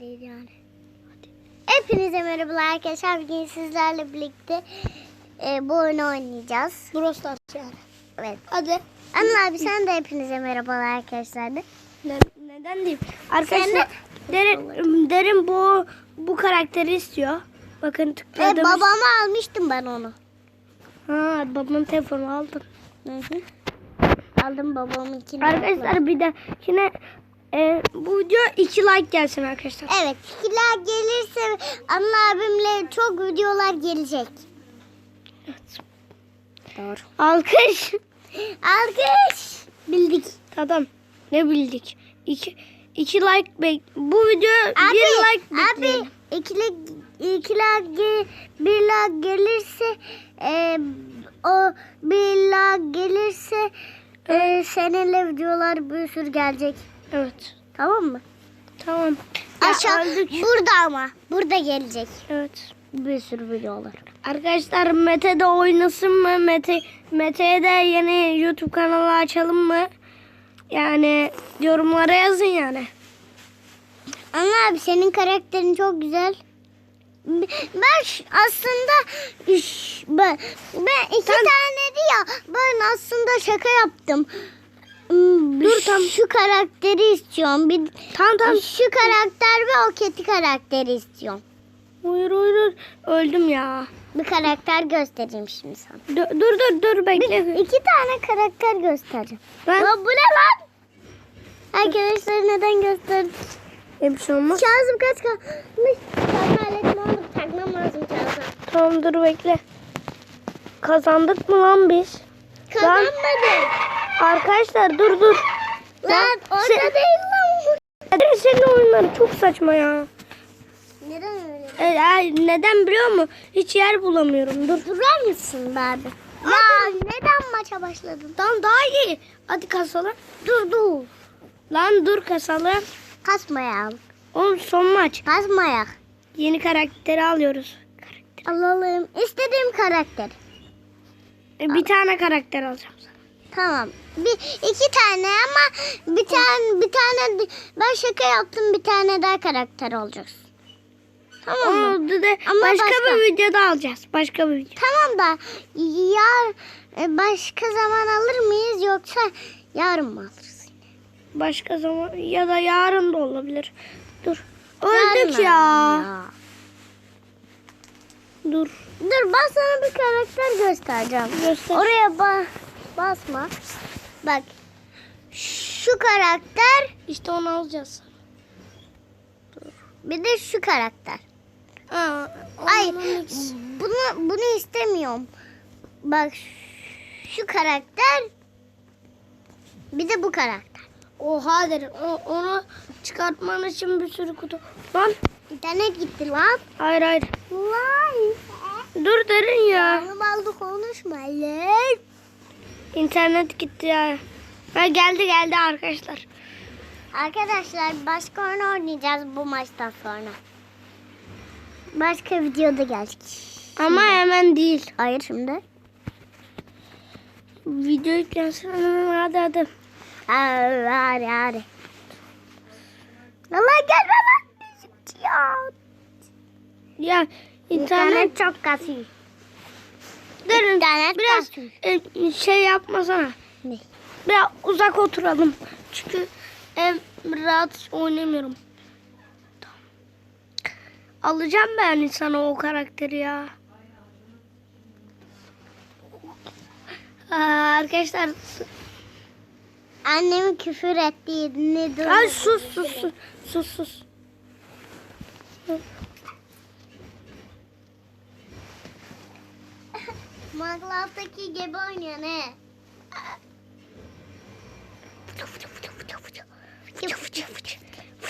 değil yani. Hepinize merhabalar arkadaşlar. Bugün sizlerle birlikte e, bu oyunu oynayacağız. Brawl Stars yani. Evet. Hadi. Anıl abi sen de hepinize merhabalar arkadaşlar. de. Ne, neden diyeyim? Arkadaşlar derin, derin bu bu karakteri istiyor. Bakın tıkladım. babama almıştım ben onu. Ha babamın telefonu aldım. Hı hı. Aldım babamınkini. Arkadaşlar bir de yine e, bu video 2 like gelsin arkadaşlar. Evet fikirler gelirse Anıl abimle çok videolar gelecek. Doğru. Alkış. Alkış. Bildik. Tamam. Ne bildik? 2 2 like bek. Bu video Abi, 1 like abi bekleyelim. ikili ikiler ge, bir lag gelirse e, o bir lag gelirse e, seninle videolar bir sürü gelecek. Evet. Tamam mı? Tamam. Ya Aşağı öldük. burada ama burada gelecek Evet. bir sürü videolar. Arkadaşlar Mete de oynasın mı? Mete Mete'ye de yeni YouTube kanalı açalım mı? Yani yorumlara yazın yani. Ama abi senin karakterin çok güzel. Ben aslında ben, ben iki tane ya ben aslında şaka yaptım. Hmm, Dur, tam. Şu karakteri istiyorum. Bir Tamam tamam. şu karakter ve o kedi karakteri istiyorum. Uyur uyur. Öldüm ya. Bir karakter göstereyim şimdi sana. Dur dur dur, dur bekle. İki tane karakter göstereceğim. Ben Lan bu ne lan? Arkadaşlar neden gösterdim? bir şey olmaz. Kazım kaç kalmış? Takma aletimi alıp takmam lazım Kazım. Tamam dur bekle. Kazandık mı lan biz? Kazanmadım. Arkadaşlar dur dur. Lan orada sen- değil lan. Neden senin oyunları çok saçma ya. Neden öyle? E, ay, neden biliyor musun? Hiç yer bulamıyorum. Dur. Durar mısın abi? Ya neden maça başladın? Tamam daha iyi. Hadi kasalım. Dur dur. Lan dur kasalım. Kasmayalım. Oğlum son maç. Kasmayak. Yeni karakteri alıyoruz. Karakter. Alalım. İstediğim karakter. E, bir tane karakter alacağım. Tamam. Bir iki tane ama bir tane bir tane ben şaka yaptım bir tane daha karakter olacağız. Tamam mı? Onu da Ama başka, başka. bir videoda alacağız. Başka bir video. Tamam da ya e, başka zaman alır mıyız yoksa yarın mı alırız? Başka zaman ya da yarın da olabilir. Dur. Öldük ya. alalım Dur. Dur ben sana bir karakter göstereceğim. Göster. Oraya ba- basma. Bak. Şu karakter İşte onu alacağız. bir de şu karakter. Aa, Ay bunu bunu istemiyorum. Bak şu karakter bir de bu karakter. Oha derim. O, onu çıkartman için bir sürü kutu. Lan. İnternet gitti lan. Hayır hayır. Vay. Dur derin ya. Canım aldı konuşma lan. İnternet gitti ya. Ha, geldi geldi arkadaşlar. Arkadaşlar başka oyun oynayacağız bu maçtan sonra. Başka videoda geldik. Ama hemen değil. Hayır şimdi. Video yüklensin. Hadi. Hadi hadi hadi. Allah gelme lan. Ya. Ya internet İnternet çok kasıyor. Derin. İnternet Biraz e, şey yapmasana. Ne? Biraz uzak oturalım. Çünkü ev rahat oynamıyorum. Alacağım ben sana o karakteri ya. Aa, arkadaşlar Annemin küfür ettiğini duydum. ay sus sus sus sus sus. Minecraft'taki gibi oynuyor ne?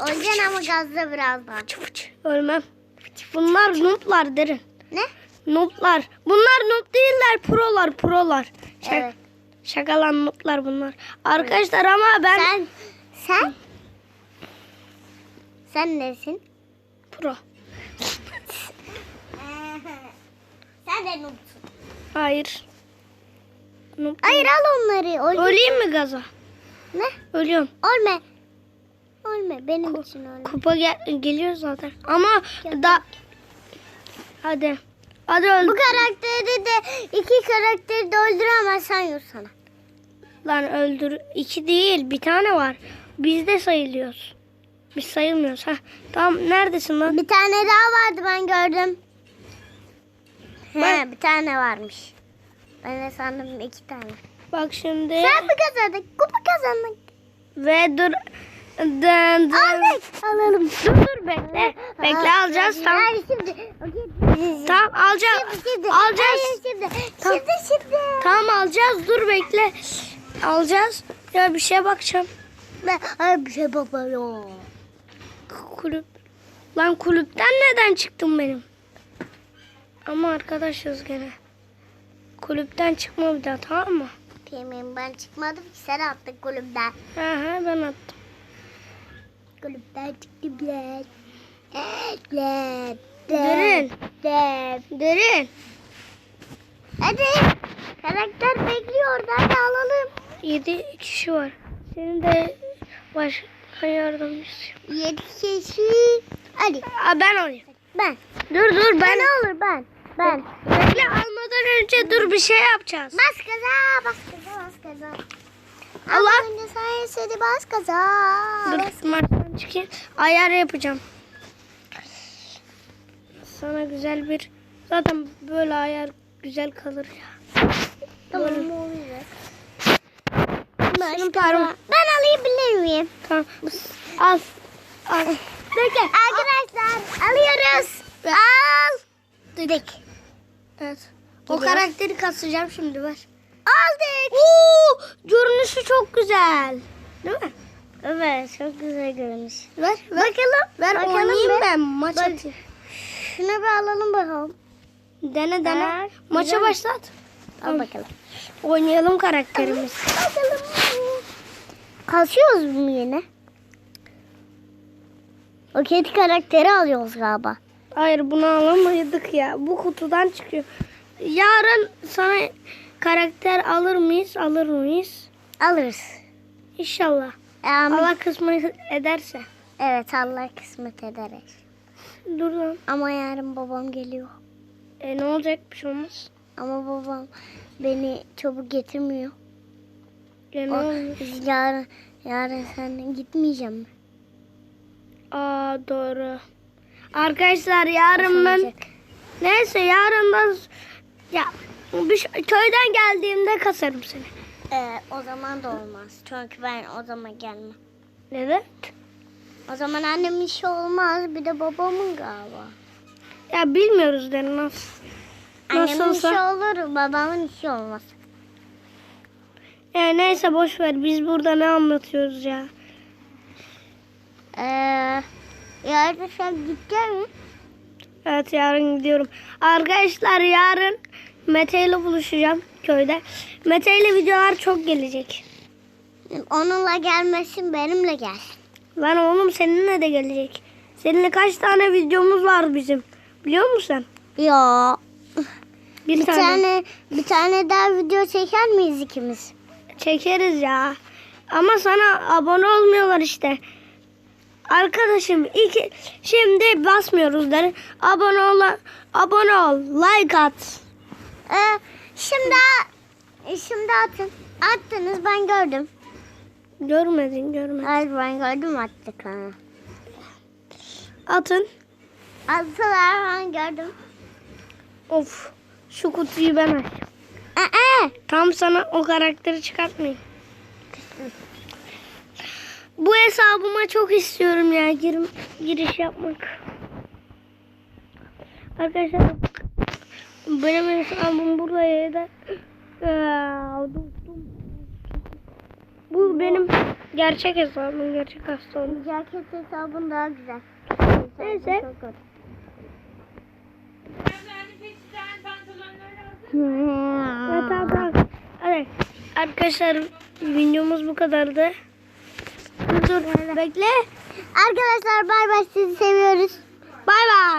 Olacaksın ama gazda birazdan. Ölmem. Bunlar nooblar derin. Ne? Nooblar. Bunlar noob değiller prolar prolar. Şak Evet. Şakalan nooblar bunlar. Arkadaşlar ama ben Sen sen sen nesin? pro. sen de noobsun. Hayır. Noob Hayır al onları. Öl- Öleyim mi gaza? Ne? Ölüyorum. Ölme. ölme. Benim için ölme. Kupa gel- geliyor zaten. Ama da hadi. Hadi öl. Bu karakteri de iki karakteri de öldüremezsen yok sana. Lan öldür. iki değil bir tane var. Biz de sayılıyoruz. Biz sayılmıyoruz. Ha. Tamam neredesin lan? Bir tane daha vardı ben gördüm. He, Ben- bir tane varmış. Ben de sandım iki tane. Bak şimdi. Sen mi kazandın? Kupa kazandın. Ve dur. Dın, dın. Aldık. Alalım. Dur dur bekle. Bekle alacağız tamam. Hayır şimdi. Okey. Tamam alacağız. Şimdi, şimdi. Alacağız. Hayır şimdi. Tamam. Şimdi şimdi. Tamam alacağız. Dur bekle. Alacağız. Ya bir şeye bakacağım. Ben, hayır bir şey yok. Kulüp. Lan kulüpten neden çıktım benim? Ama arkadaşız gene. Kulüpten çıkma bir daha tamam mı? Yemin ben çıkmadım ki sen attın kulüpten. Ha ha ben attım. Kulüpten çıktım lan. Lan. Derin. Derin. Hadi. Karakter bekliyor. Hadi alalım. 7 kişi var. Senin de başka yardımcısın. Yedi kişi. Hadi. Aa, ben oynayayım. Ben. Dur dur ben. Ne olur ben. Ben. Bekle almadan önce dur bir şey yapacağız. Bas gaza. Bas gaza. Bas gaza. Allah. Önce sen istedi bas gaza. Dur marştan çıkayım. Ayar yapacağım. Sana güzel bir... Zaten böyle ayar güzel kalır ya. Tamam parmağın. Ben alayım miyim? Tamam. Al. Al. Peki. Arkadaşlar alıyoruz. Al. Dedik. Evet. O Geliyor. karakteri kasacağım şimdi ver. Aldık. Oo, görünüşü çok güzel. Değil mi? Evet çok güzel görünüş. Ver, ver. Bakalım. Ver bakalım oynayayım bir. ben maç Bak. atayım. Şunu bir alalım bakalım. Dene dene. Ver. Maça Güzel. başlat. Al bakalım. Oynayalım karakterimiz. Bakalım. Kasıyoruz mu yine? O kedi karakteri alıyoruz galiba. Hayır bunu alamaydık ya. Bu kutudan çıkıyor. Yarın sana karakter alır mıyız? Alır mıyız? Alırız. İnşallah. Ama, Allah kısmet ederse. Evet Allah kısmet ederiz. Dur lan. Ama yarın babam geliyor. E, ne olacak bir şey olmaz. Ama babam beni çabuk getirmiyor. E, ne O, yarın, yarın sen gitmeyeceğim mi? Aa doğru. Arkadaşlar yarın ben neyse yarından ya bir şey- köyden geldiğimde kasarım seni. Ee, o zaman da olmaz. Çünkü ben o zaman gelmem. Neden? O zaman annemin işi olmaz. Bir de babamın galiba. Ya bilmiyoruz de nasıl. Annemin Nasılsa. işi olur, babamın işi olmaz. Ya neyse boş ver. Biz burada ne anlatıyoruz ya? Ee, yarın sen gidecek mi? Evet yarın gidiyorum. Arkadaşlar yarın Mete ile buluşacağım köyde. Mete ile videolar çok gelecek. Onunla gelmesin, benimle gelsin. Lan oğlum seninle de gelecek. Seninle kaç tane videomuz var bizim? Biliyor musun sen? Ya Bir, bir tane. tane bir tane daha video çeker miyiz ikimiz? Çekeriz ya. Ama sana abone olmuyorlar işte. Arkadaşım iki şimdi basmıyoruz der. Abone ol, abone ol, like at. Ee, şimdi şimdi atın. Attınız ben gördüm. Görmedin, görmedin. Hayır ben gördüm attık ha. Atın. Attılar ben gördüm. Of. Şu kutuyu ben açayım. Ee, Tam sana o karakteri çıkartmayayım. Bu hesabıma çok istiyorum ya gir, giriş yapmak. Arkadaşlar benim hesabım buraya da Aa, dostum. Bu benim gerçek hesabım, gerçek hesabım. Ceket hesabın daha güzel. Neyse. Çok kötü. Evet. Arkadaşlar videomuz bu kadardı. Dur dur bekle. Arkadaşlar bay bay sizi seviyoruz. Bay bay.